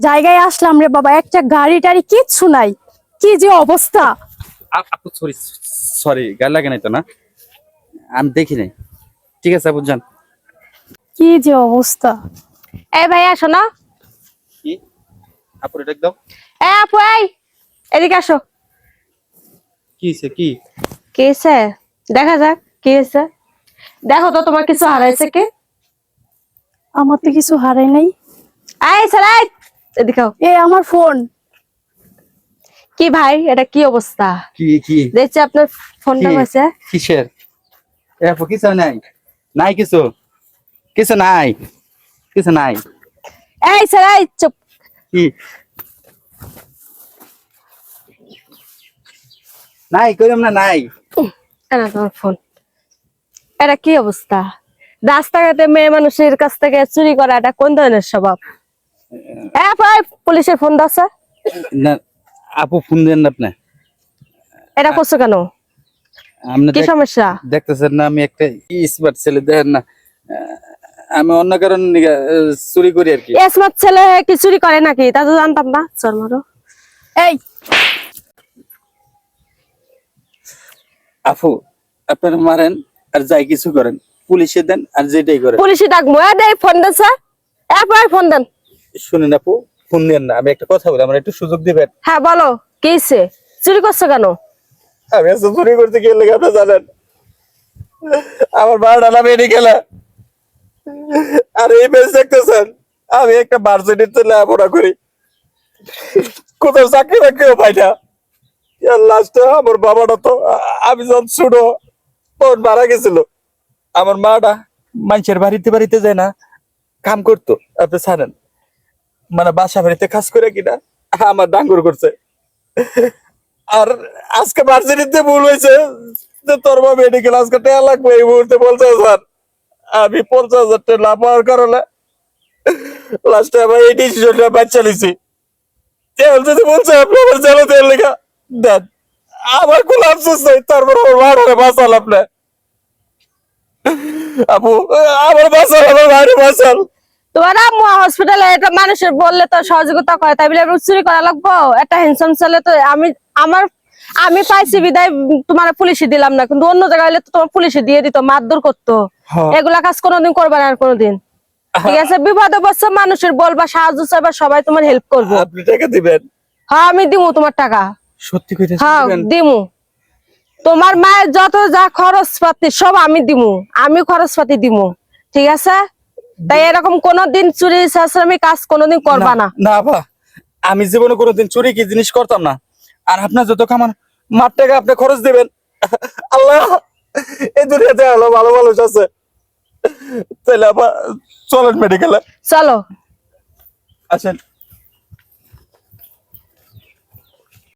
জায়গায় আসলাম রে বাবা একটা গাড়ি টাড়ি কিচ্ছু নাই। কি যে অবস্থা। আপু সরি সরি গাল লাগে নাই তো না? আমি দেখি নাই। ঠিক আছে আপু যান। কি যে অবস্থা। এই ভাইয়া শোনো কি? আপুর এটা দাও এ আপু এই এদিকে আসো। কি হয়েছে কি? কি হয়েছে দেখা যাক কি হয়েছে দেখো তো তোমার কিছু হারাইছে কে? আমার তো কিছু হারাই নাই। এই সালাই এদিকে আও। এ আমার ফোন। কি ভাই এটা কি অবস্থা? কি কি? দেখছি আপনার ফোনটা কি? কিসের? এ কিছু নাই। নাই কিছু? কিছু নাই। কিছু নাই। এই সালাই চুপ। কি? নাই কইলাম না নাই। এটা তোমার ফোন। এটা কি অবস্থা? রাস্তাঘাটে মেয়ে মানুষের কাছ থেকে চুরি করা এটা কোন ধরনের স্বভাব? ভাই পুলিশের ফোন দাসা না আপু ফোন দেন না আপনি। এটা করছ কেন? আপনি কি সমস্যা? দেখতেছেন না আমি একটা স্মার্ট ছেলে দেখেন না। আমি অন্য কারণ চুরি করি আর কি। স্মার্ট ছেলে কি চুরি করে নাকি? তা তো জানতাম না। চল মারো। এই! আপু আপনারা মারেন আর যাই কিছু করেন। পুলিশে দেন আর যেটাই করেন। পুলিশে ডাকবো। এ দে ফোন দেন স্যার। ফোন দেন। শুনেন আপু ফোন দেন না আমি একটা কথা বলি আমার একটু সুযোগ দিবেন? হ্যাঁ বলো কি হইছে? চুরি করছ কেন? আমি আজকে চুরি করতে গেলে আপনি জানেন আমার বারোটা না মেডিকেলে আর এই বেশ দেখতেছেন আমি একটা ভার্সিটিতে লেখাপড়া করি। কোথাও চাকরি বাকরিও পাই না। লাস্টে আমার বাবাটা তো আমি যখন ছোট তখন মারা গেছিল। আমার মাটা মানুষের বাড়িতে বাড়িতে যায় না কাম করতো আপনি জানেন। মানে বাসা বাড়িতে কাজ করে কিনা, আমার ডাঙ্গুর করছে। আর আজকে ভার্সিটিতে ভুল হয়েছে যে তোর মা মেডিকেল আজকে টাকা লাগবে, এই মুহূর্তে পঞ্চাশ হাজার। আমি পঞ্চাশ হাজার টাকা লাভ হওয়ার কারণে লাস্টে আমার এই ডিসিশনটা বাচ্চা নিছি তেল যদি বলছে, আপনি আমার জেলে তেল লেখা দেন। আমার কোনো আফসোস তারপর আমার মারে বাঁচাল আপনি। আপু, আমার বাঁচাল, আমার মারে বাঁচাল। তোমার আম্মু হসপিটালে এটা মানুষের বললে তো সহযোগিতা করে তাই বলে চুরি করা লাগবো? একটা হ্যান্ডসাম ছেলে তো আমি আমার আমি পাইছি বিদায় তোমার পুলিশে দিলাম না কিন্তু অন্য জায়গায় হলে তো তোমার পুলিশে দিয়ে দিত মারধর করতো। হ্যাঁ। এগুলা কাজ কোনোদিন করবে না আর কোনোদিন। ঠিক আছে বিপদে বসছে মানুষের বলবা সাহায্য চাইবা সবাই তোমার হেল্প করব। আপনি টাকা দিবেন? হ্যাঁ আমি দিমু তোমার টাকা। সত্যি কইতে হ্যাঁ দিমু। তোমার মায়ের যত যা খরচ পাতি সব আমি দিমু আমি খরচ পাতি দিমু। ঠিক আছে? তাই এরকম কোনদিন চুরি শাস্ত্রামি কাজ কোনদিন করবা না না। বা আমি জীবনে কোনোদিন চুরি কি জিনিস করতাম না। আর আপনার যত কামান মার টাকা আপনি খরচ দিবেন। আল্লাহ এই দুনিয়াতে আলো ভালো মানুষ আছে। তাহলে আবার চলেন মেডিকেলে চলো। আসেন।